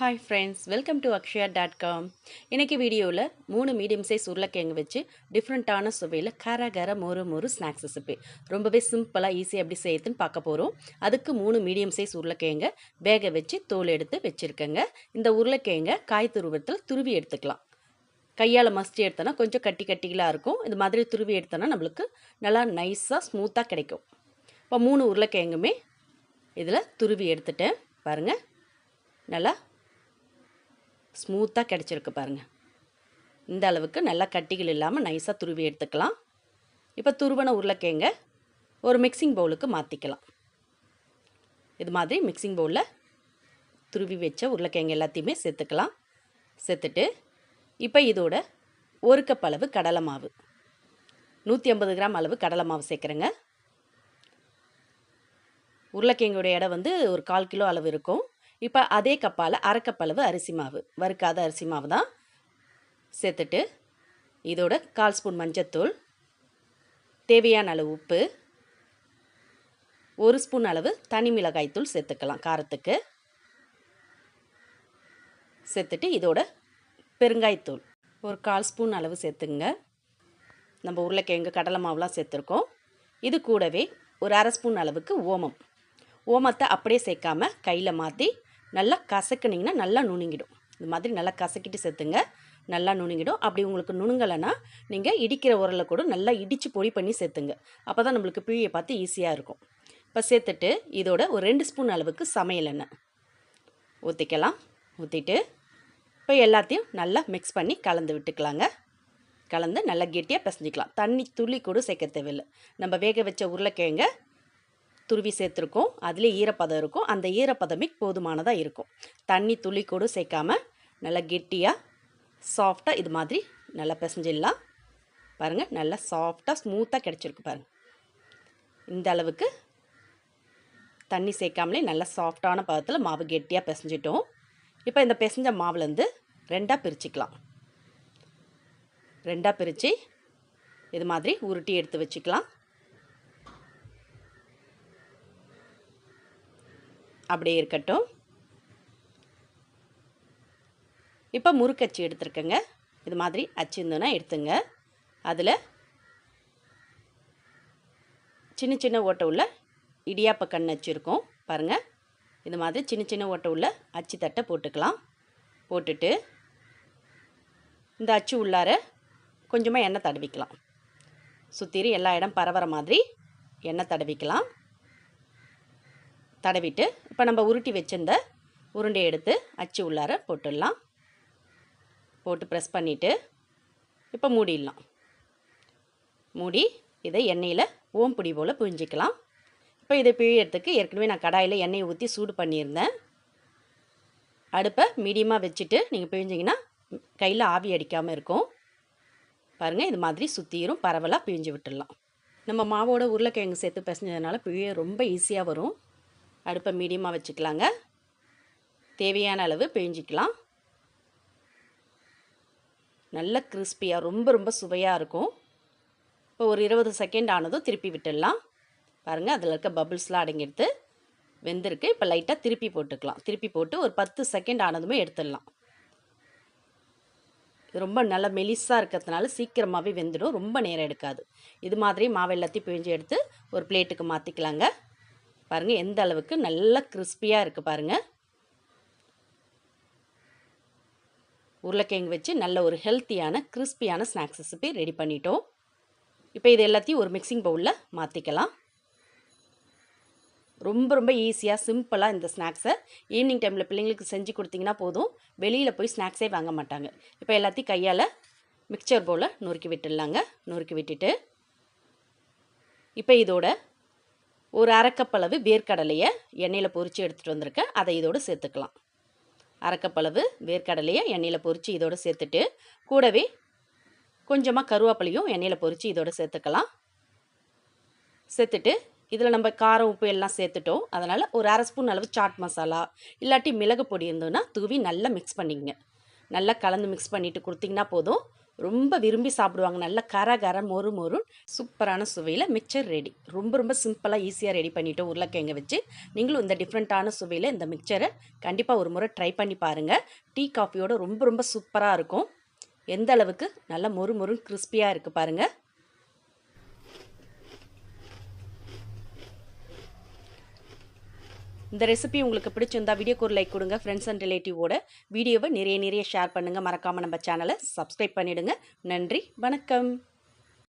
Hi friends welcome to Akshaya dot com இன்றைக்கி வீடியோவில் மூணு மீடியம் சைஸ் உருளைக்கிழங்கு வச்சு டிஃப்ரெண்ட்டான சுவையில் கர கர மொறு மொறு ஸ்நாக்ஸ் ரெசிபி ரொம்பவே சிம்பிளாக ஈஸியாக எப்படி செய்யுதுன்னு பார்க்க போகிறோம் அதுக்கு மூணு மீடியம் சைஸ் உருளைக்கிழங்க வேக வச்சு தோல் எடுத்து வச்சுருக்கேங்க. இந்த உருளைக்கிழங்க காய் துருவத்தில் துருவி எடுத்துக்கலாம். கையால் மஸ்ட் எடுத்தோன்னா கொஞ்சம் கட்டி கட்டிகளாக இருக்கும். இந்த மாதிரி துருவி எடுத்தோன்னா நம்மளுக்கு நல்லா நைஸாக ஸ்மூத்தாக கிடைக்கும். இப்போ மூணு உருளைக்கிழங்குமே இதில் துருவி எடுத்துட்டேன். பாருங்கள் நல்லா ஸ்மூத்தாக கிடச்சிருக்கு பாருங்கள் இந்த அளவுக்கு நல்லா கட்டிகள் இல்லாமல் நைஸாக துருவி எடுத்துக்கலாம். இப்போ துருவன உருளைக்கிழங்க ஒரு மிக்சிங் பவுலுக்கு மாற்றிக்கலாம் இது மாதிரி மிக்சிங் பவுலில் துருவி வச்ச உருளைக்கிழங்கு எல்லாத்தையுமே சேர்த்துக்கலாம். சேர்த்துட்டு இப்போ இதோட ஒரு கப் அளவு கடலை மாவு. நூற்றி ஐம்பது கிராம் அளவு கடலை மாவு சேர்க்குறேங்க. உருளைக்கிழங்குடைய எடை வந்து ஒரு கால் கிலோ அளவு இருக்கும். இப்போ அதே கப்பால் அரைக்கப்பளவு அரிசி மாவு. வறுக்காத அரிசி மாவு தான். சேர்த்துட்டு இதோட கால் ஸ்பூன் மஞ்சத்தூள். தேவையான அளவு உப்பு. ஒரு ஸ்பூன் அளவு தனி மிளகாய்த்தூள் சேர்த்துக்கலாம் காரத்துக்கு. சேர்த்துட்டு இதோட பெருங்காயத்தூள் ஒரு கால் ஸ்பூன் அளவு சேர்த்துங்க. நம்ம உருளைக்கிழங்கு கடலை மாவுலாம் சேர்த்துருக்கோம். இது கூடவே ஒரு அரை ஸ்பூன் அளவுக்கு ஓமம். ஓமத்தை அப்படியே சேர்க்காம கையில் மாற்றி நல்லா கசக்குனிங்கன்னா நல்லா நுணுங்கிடும். இந்த மாதிரி நல்லா கசக்கிட்டு சேர்த்துங்க. நல்லா நுணுங்கிடும். அப்படி உங்களுக்கு நுணுங்கலைன்னா நீங்கள் இடிக்கிற உரலில் கூட நல்லா இடித்து பொடி பண்ணி சேர்த்துங்க. அப்போ தான் நம்மளுக்கு பிழியை பார்த்து ஈஸியாக இருக்கும். இப்போ சேர்த்துட்டு இதோட ஒரு ரெண்டு ஸ்பூன் அளவுக்கு சமையல் எண்ணெய். ஊற்றிக்கலாம் ஊற்றிட்டு இப்போ எல்லாத்தையும் நல்லா மிக்ஸ் பண்ணி கலந்து விட்டுக்கலாங்க. கலந்து நல்லா கெட்டியாக பிசைஞ்சிக்கலாம். தண்ணி துளி கூட சேர்க்க தேவையில்லை. நம்ம வேக வச்ச உருளைக்கிழங்க துருவி சேர்த்துருக்கோம். அதிலே ஈரப்பதம் இருக்கும். அந்த ஈரப்பதமே போதுமானதாக இருக்கும். தண்ணி துளி கூட சேர்க்காம நல்லா கெட்டியாக சாஃப்டாக இது மாதிரி நல்லா பிசைஞ்சிடலாம். பாருங்கள் நல்லா சாஃப்டாக ஸ்மூத்தாக கிடச்சிருக்கு பாருங்கள் இந்த அளவுக்கு தண்ணி சேர்க்காமலே நல்லா சாஃப்டான பதத்தில் மாவு கெட்டியாக பிசைஞ்சிட்டோம். இப்போ இந்த பிசைஞ்ச மாவுலேருந்து ரெண்டாக பிரிச்சுக்கலாம். ரெண்டாக பிரித்து இது மாதிரி உருட்டி எடுத்து வச்சுக்கலாம். அப்படியே இருக்கட்டும். இப்போ முறுக்கச்சு எடுத்துருக்கேங்க. இது மாதிரி அச்சு இருந்ததுன்னா எடுத்துங்க. அதில் சின்ன சின்ன ஓட்டை உள்ள இடியாப்ப கண் அச்சு இருக்கும். பாருங்கள் இது மாதிரி சின்ன சின்ன ஓட்டை உள்ள அச்சு தட்டை போட்டுக்கலாம். போட்டுட்டு இந்த அச்சு உள்ளார கொஞ்சமாக எண்ணெய் தடவிக்கலாம். சுற்றிரி எல்லா இடம் பரவற மாதிரி எண்ணெய் தடவிக்கலாம். தடவிட்டு இப்போ நம்ம உருட்டி வச்சிருந்த உருண்டை எடுத்து அச்சு உள்ளார போட்டுடலாம். போட்டு ப்ரெஸ் பண்ணிவிட்டு இப்போ மூடிடலாம். மூடி இதை எண்ணெயில் ஓம்புடி போல் புரிஞ்சிக்கலாம் இப்போ இதை பிழியறதுக்கு ஏற்கனவே நான் கடாயில் எண்ணெயை ஊற்றி சூடு பண்ணியிருந்தேன். அடுப்பை மீடியமாக வச்சுட்டு நீங்கள் பிழிஞ்சிங்கன்னா கையில் ஆவி அடிக்காமல் இருக்கும். பாருங்கள் இது மாதிரி சுற்றிரும் பரவலாக பிழிஞ்சு விட்டுடலாம். நம்ம மாவோட உருளைக்கிழங்கு சேர்த்து பிசைஞ்சதுனால பிழிய ரொம்ப ஈஸியாக வரும். அடுப்பை மீடியமாக வச்சுக்கலாங்க. தேவையான அளவு பிழிஞ்சிக்கலாம். நல்ல கிறிஸ்பியாக ரொம்ப ரொம்ப சுவையாக இருக்கும். இப்போ ஒரு இருபது செகண்ட் ஆனதும் திருப்பி விட்டுடலாம். பாருங்கள் அதில் இருக்க பபுள்ஸ்லாம் அடங்கிடுத்து வெந்திருக்கு. இப்போ லைட்டாக திருப்பி போட்டுக்கலாம். திருப்பி போட்டு ஒரு பத்து செகண்ட் ஆனதுமே எடுத்துடலாம். இது ரொம்ப நல்ல மெலிஸாக இருக்கிறதுனால சீக்கிரமாகவே வெந்துடும். ரொம்ப நேரம் எடுக்காது. இது மாதிரி மாவு எல்லாத்தையும் பிழிஞ்சு எடுத்து ஒரு பிளேட்டுக்கு மாற்றிக்கலாங்க பாருங்கள் எந்த அளவுக்கு நல்ல கிறிஸ்பியாக இருக்குது பாருங்கள் உருளைக்கிழங்கு வச்சு நல்ல ஒரு ஹெல்த்தியான கிறிஸ்பியான ஸ்நாக்ஸ் ரெசிபி ரெடி பண்ணிட்டோம். இப்போ இது எல்லாத்தையும் ஒரு மிக்சிங் பவுலில் மாற்றிக்கலாம் ரொம்ப ரொம்ப ஈஸியாக சிம்பிளாக இந்த ஸ்நாக்ஸை ஈவினிங் டைமில் பிள்ளைங்களுக்கு செஞ்சு கொடுத்தீங்கன்னா போதும். வெளியில் போய் ஸ்நாக்ஸே வாங்க மாட்டாங்க. இப்போ எல்லாத்தையும் கையால் மிக்சர் பவுலில் நொறுக்கி விட்டுடலாங்க. நொறுக்கி விட்டுட்டு இப்போ இதோட ஒரு அரைக்கப்பளவு வேர்க்கடலையை எண்ணெயில் பொறித்து எடுத்துகிட்டு வந்திருக்கேன். அதை இதோடு சேர்த்துக்கலாம். அரைக்கப்பளவு வேர்க்கடலையை எண்ணெயில் பொரித்து இதோடு சேர்த்துட்டு கூடவே கொஞ்சமாக கருவேப்பிலையும் எண்ணெயில் பொரித்து இதோடு சேர்த்துக்கலாம். சேர்த்துட்டு இதில் நம்ம காரம் உப்பு எல்லாம் சேர்த்துட்டோம். அதனால் ஒரு அரை ஸ்பூன் அளவு சாட் மசாலா இல்லாட்டி மிளகு பொடி இருந்ததுன்னா தூவி நல்லா மிக்ஸ் பண்ணிக்கங்க. நல்லா கலந்து மிக்ஸ் பண்ணிவிட்டு கொடுத்திங்கன்னா போதும். ரொம்ப விரும்பி சாப்பிடுவாங்க. நல்ல கர கர மொறு மொறு சூப்பரான சுவையில் மிக்சர் ரெடி ரொம்ப ரொம்ப சிம்பிளாக ஈஸியாக ரெடி பண்ணிவிட்டு உருளைக்கிழங்க வச்சு நீங்களும் இந்த டிஃப்ரெண்ட்டான சுவையில் இந்த மிக்சரை கண்டிப்பாக ஒரு முறை ட்ரை பண்ணி பாருங்கள் டீ காஃபியோட ரொம்ப ரொம்ப சூப்பராக இருக்கும். எந்த அளவுக்கு? நல்லா மொறு மொறு கிறிஸ்பியாக இருக்குது பாருங்கள் இந்த ரெசிபி உங்களுக்கு பிடிச்சிருந்தா வீடியோக்கு ஒரு லைக் கொடுங்க ஃப்ரெண்ட்ஸ் அண்ட் ரிலேட்டிவோட வீடியோவை நிறைய நிறைய ஷேர் பண்ணுங்கள் மறக்காமல் நம்ம சேனலை சப்ஸ்கிரைப் பண்ணிவிடுங்க நன்றி வணக்கம்.